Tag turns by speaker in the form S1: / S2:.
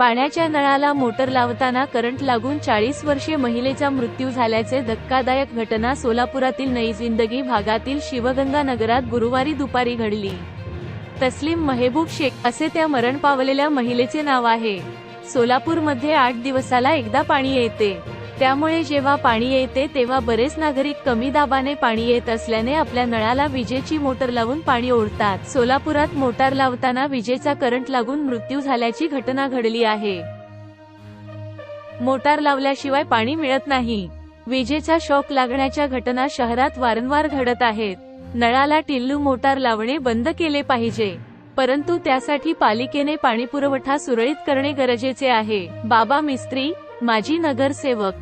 S1: पाण्याच्या नळाला मोटर लावताना करंट लागून चाळीस वर्षीय महिलेचा मृत्यू झाल्याचे धक्कादायक घटना सोलापुरातील नई जिंदगी भागातील शिवगंगा नगरात गुरुवारी दुपारी घडली. तस्लीम महेबूब शेख असे त्या मरण पावलेल्या महिलेचे नाव आहे. सोलापूरमध्ये आठ दिवसाला एकदा पाणी येते. त्यामुळे जेव्हा पाणी येते तेव्हा बरेच नागरिक कमी दाबाने पाणी येत असल्याने आपल्या नळाला विजेची मोटर लावून पाणी ओढतात. सोलापुरात मोटार लावताना विजेचा करंट लागून मृत्यू झाल्याची घटना घडली आहे. मोटार लावल्याशिवाय पाणी मिळत नाही. विजेचा शॉक लागण्याच्या घटना शहरात वारंवार घडत आहेत. नळाला टिल्लू मोटार लावणे बंद केले पाहिजे. परंतु त्यासाठी पालिकेने पाणीपुरवठा सुरळीत करणे गरजेचे आहे. बाबा मिस्त्री माजी नगरसेवक